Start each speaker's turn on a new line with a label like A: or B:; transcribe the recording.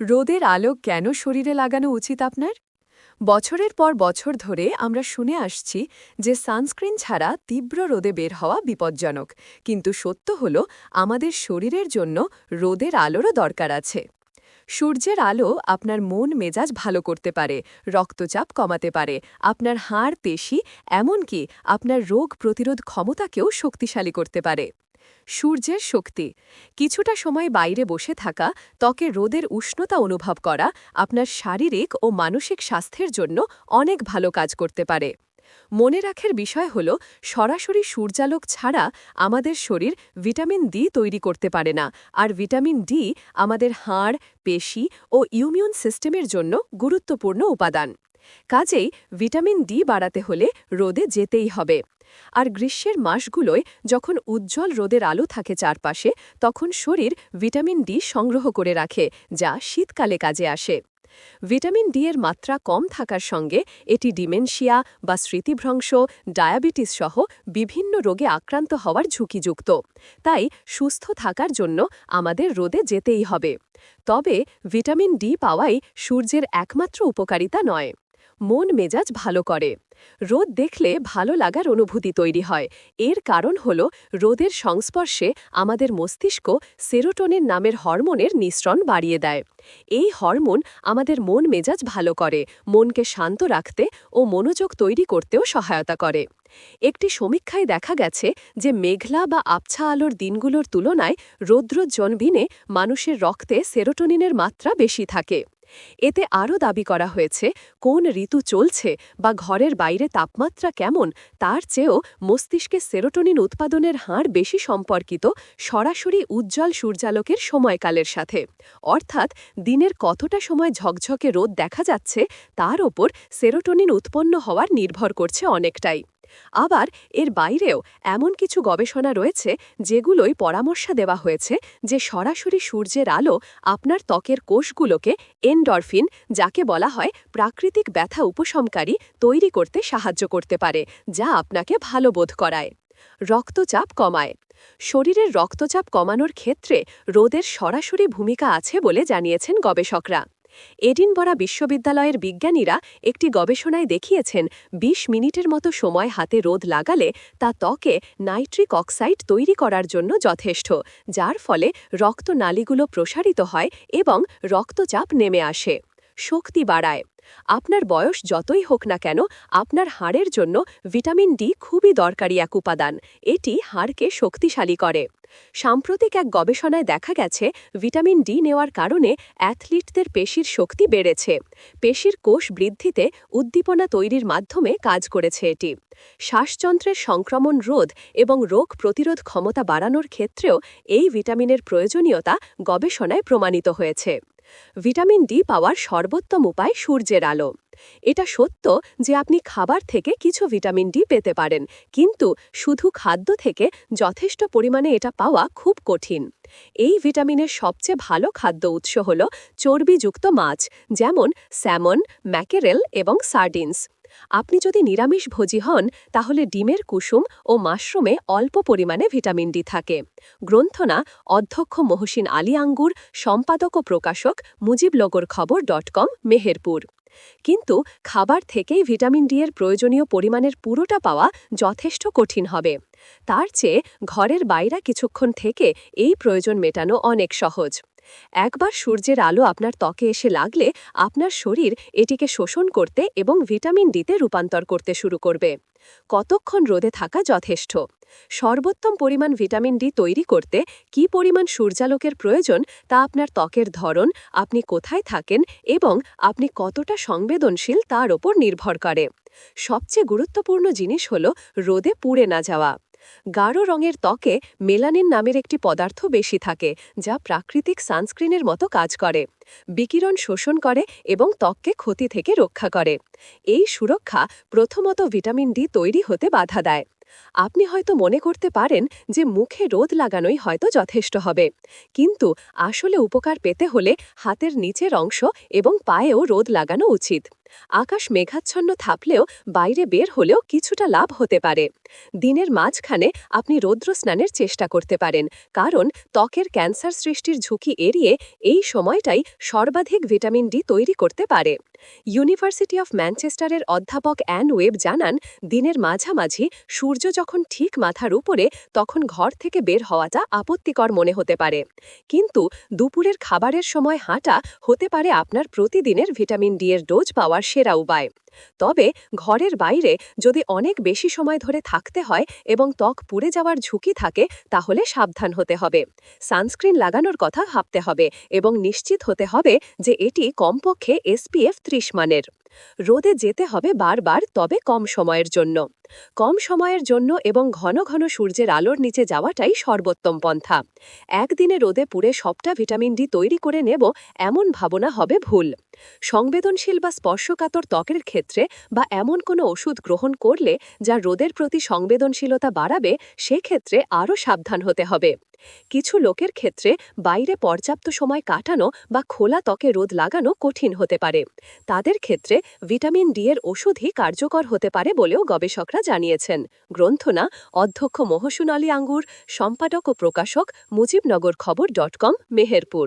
A: রোদের আলো কেন শরীরে লাগানো উচিত আপনার? বছরের পর বছর ধরে আমরা শুনে আসছি যে সানস্ক্রিন ছাড়া তীব্র রোদে বের হওয়া বিপজ্জনক। কিন্তু সত্য হল, আমাদের শরীরের জন্য রোদের আলোরও দরকার আছে। সূর্যের আলো আপনার মন মেজাজ ভালো করতে পারে, রক্তচাপ কমাতে পারে, আপনার হাড়, পেশি, এমনকি আপনার রোগ প্রতিরোধ ক্ষমতাকেও শক্তিশালী করতে পারে। সূর্যের শক্তি। কিছুটা সময় বাইরে বসে থাকা, ত্বকে রোদের উষ্ণতা অনুভব করা আপনার শারীরিক ও মানসিক স্বাস্থ্যের জন্য অনেক ভালো কাজ করতে পারে। মনে রাখার বিষয় হল, সরাসরি সূর্যালোক ছাড়া আমাদের শরীর ভিটামিন ডি তৈরি করতে পারে না, আর ভিটামিন ডি আমাদের হাড়, পেশি ও ইউমিউন সিস্টেমের জন্য গুরুত্বপূর্ণ উপাদান। কাজেই ভিটামিন ডি বাড়াতে হলে রোদে যেতেই হবে। আর গ্রীষ্মের মাসগুলোয় যখন উজ্জ্বল রোদের আলো থাকে চারপাশে, তখন শরীর ভিটামিন ডি সংগ্রহ করে রাখে, যা শীতকালে কাজে আসে। ভিটামিন ডি এর মাত্রা কম থাকার সঙ্গে এটি ডিমেনশিয়া বা স্মৃতিভ্রংশ, ডায়াবেটিস সহ বিভিন্ন রোগে আক্রান্ত হওয়ার ঝুঁকিযুক্ত। তাই সুস্থ থাকার জন্য আমাদের রোদে যেতেই হবে। তবে ভিটামিন ডি পাওয়াই সূর্যের একমাত্র উপকারিতা নয়। মন মেজাজ ভালো করে। রোদ দেখলে ভালো লাগার অনুভূতি তৈরি হয়। এর কারণ হল, রোদের সংস্পর্শে আমাদের মস্তিষ্ক সেরোটোনের নামের হরমোনের নিঃসরণ বাড়িয়ে দেয়। এই হরমোন আমাদের মন মেজাজ ভালো করে, মনকে শান্ত রাখতে ও মনোযোগ তৈরি করতেও সহায়তা করে। একটি সমীক্ষায় দেখা গেছে যে মেঘলা বা আবছা আলোর দিনগুলোর তুলনায় রৌদ্রজনবিনে মানুষের রক্তে সেরোটোনিনের মাত্রা বেশি থাকে। এতে আরও দাবি করা হয়েছে, কোন ঋতু চলছে বা ঘরের বাইরে তাপমাত্রা কেমন, তার চেয়েও মস্তিষ্কে সেরোটোনিন উৎপাদনের হার বেশি সম্পর্কিত, সরাসরি উজ্জ্বল সূর্যালোকের সময়কালের সাথে। অর্থাৎ দিনের কতটা সময় ঝকঝকে রোদ দেখা যাচ্ছে, তার ওপর সেরোটোনিন উৎপন্ন হওয়ার নির্ভর করছে অনেকটাই। আবার এর বাইরেও এমন কিছু গবেষণা রয়েছে যেগুলোই পরামর্শ দেওয়া হয়েছে যে সরাসরি সূর্যের আলো আপনার ত্বকের কোষগুলোকে এন্ডরফিন, যাকে বলা হয় প্রাকৃতিক ব্যথা উপশমকারী, তৈরি করতে সাহায্য করতে পারে, যা আপনাকে ভালো বোধ করায়। রক্তচাপ কমায়। শরীরের রক্তচাপ কমানোর ক্ষেত্রে রোদের সরাসরি ভূমিকা আছে বলে জানিয়েছেন গবেষকরা। এডিনবরা বিশ্ববিদ্যালয়ের বিজ্ঞানীরা একটি গবেষণায় দেখিয়েছেন ২০ মিনিটের মতো সময় হাতে রোদ লাগালে তা ত্বকে নাইট্রিক অক্সাইড তৈরি করার জন্য যথেষ্ট, যার ফলে রক্তনালীগুলো প্রসারিত হয় এবং রক্তচাপ নেমে আসে। শক্তি বাড়ায়। আপনার বয়স যতই হোক না কেন, আপনার হাড়ের জন্য ভিটামিন ডি খুবই দরকারি এক উপাদান। এটি হাড়কে শক্তিশালী করে। সাম্প্রতিক এক গবেষণায় দেখা গেছে, ভিটামিন ডি নেওয়ার কারণে অ্যাথলিটদের পেশির শক্তি বেড়েছে। পেশির কোষ বৃদ্ধিতে উদ্দীপনা তৈরির মাধ্যমে কাজ করেছে এটি। শ্বাসযন্ত্রের সংক্রমণ রোধ এবং রোগ প্রতিরোধ ক্ষমতা বাড়ানোর ক্ষেত্রেও এই ভিটামিনের প্রয়োজনীয়তা গবেষণায় প্রমাণিত হয়েছে। ভিটামিন ডি পাওয়ার সর্বোত্তম উপায় সূর্যের আলো। এটা সত্য যে আপনি খাবার থেকে কিছু ভিটামিন ডি পেতে পারেন, কিন্তু শুধু খাদ্য থেকে যথেষ্ট পরিমাণে এটা পাওয়া খুব কঠিন। এই ভিটামিনের সবচেয়ে ভালো খাদ্য উৎস হল চর্বিযুক্ত মাছ, যেমন স্যামন, ম্যাকেরেল এবং সার্ডিনস। আপনি যদি নিরামিষ ভোজি হন, তাহলে ডিমের কুসুম ও মাশরুমে অল্প পরিমাণে ভিটামিন ডি থাকে। গ্রন্থনা অধ্যক্ষ মহসিন আলী আঙ্গুর, সম্পাদক ও প্রকাশক মুজিবলগর খবর ডট কম, মেহেরপুর। কিন্তু খাবার থেকেই ভিটামিন ডি এর প্রয়োজনীয় পরিমাণের পুরোটা পাওয়া যথেষ্ট কঠিন হবে। তার চেয়ে ঘরের বাইরা কিছুক্ষণ থেকে এই প্রয়োজন মেটানো অনেক সহজ। একবার সূর্যের আলো আপনার ত্বকে এসে লাগলে আপনার শরীর এটিকে শোষণ করতে এবং ভিটামিন ডিতে রূপান্তর করতে শুরু করবে। কতক্ষণ রোদে থাকা যথেষ্ট? সর্বোত্তম পরিমাণ ভিটামিন ডি তৈরি করতে কি পরিমাণ সূর্যালোকের প্রয়োজন তা আপনার ত্বকের ধরন, আপনি কোথায় থাকেন এবং আপনি কতটা সংবেদনশীল তার ওপর নির্ভর করে। সবচেয়ে গুরুত্বপূর্ণ জিনিস হল রোদে পুড়ে না যাওয়া। গাঢ় রঙের ত্বকে মেলানিন নামের একটি পদার্থ বেশি থাকে, যা প্রাকৃতিক সানস্ক্রিনের মতো কাজ করে। বিকিরণ শোষণ করে এবং ত্বককে ক্ষতি থেকে রক্ষা করে। এই সুরক্ষা প্রথমত ভিটামিন ডি তৈরি হতে বাধা দেয়। আপনি হয়তো মনে করতে পারেন যে মুখে রোদ লাগানোই হয়তো যথেষ্ট হবে, কিন্তু আসলে উপকার পেতে হলে হাতের নিচের অংশ এবং পায়েও রোদ লাগানো উচিত। আকাশ মেঘাচ্ছন্ন থাকলেও বাইরে বের হলেও কিছুটা লাভ হতে পারে। দিনের মাঝখানে আপনি রৌদ্র স্নানের চেষ্টা করতে পারেন, কারণ ত্বকের ক্যান্সার সৃষ্টির ঝুঁকি এড়িয়ে এই সময়টাই সর্বাধিক ভিটামিন ডি তৈরি করতে পারে। ইউনিভার্সিটি অফ ম্যানচেস্টারের অধ্যাপক অ্যান ওয়েব জানান, দিনের মাঝামাঝি সূর্য যখন ঠিক মাথার উপরে, তখন ঘর থেকে বের হওয়াটা আপত্তিকর মনে হতে পারে। কিন্তু দুপুরের খাবারের সময় হাঁটা হতে পারে আপনার প্রতিদিনের ভিটামিন ডি এর ডোজ পাওয়ার সেরা উপায়। তবে ঘরের বাইরে যদি অনেক বেশি সময় ধরে থাকতে হয় এবং ত্বক পুড়ে যাওয়ার ঝুঁকি থাকে, তাহলে সাবধান হতে হবে। সানস্ক্রিন লাগানোর কথা ভাবতে হবে এবং নিশ্চিত হতে হবে যে এটি কমপক্ষে এসপিএফ ত্রিশ মানের। রোদে যেতে হবে বারবার, তবে কম সময়ের জন্য। কম সময়ের জন্য এবং ঘন ঘন সূর্যের আলোর নিচে যাওয়াটাই সর্বোত্তম পন্থা। একদিনে রোদে পুড়ে সবটা ভিটামিন ডি তৈরি করে নেব এমন ভাবনা হবে ভুল। সংবেদনশীল বা স্পর্শকাতর ত্বকের ক্ষেত্রে বা এমন কোনো ওষুধ গ্রহণ করলে যা রোদের প্রতি সংবেদনশীলতা বাড়াবে, সেক্ষেত্রে আরও সাবধান হতে হবে। কিছু লোকের ক্ষেত্রে বাইরে পর্যাপ্ত সময় কাটানো বা খোলা ত্বকে রোদ লাগানো কঠিন হতে পারে। তাদের ক্ষেত্রে ভিটামিন ডি এর ওষুধই কার্যকর হতে পারে বলেও গবেষকরা জানিয়েছেন। গ্রন্থনা, অধ্যক্ষ মহসুন আলী আঙ্গুর, সম্পাদক ও প্রকাশক মুজিবনগর খবর ডট কম, মেহেরপুর।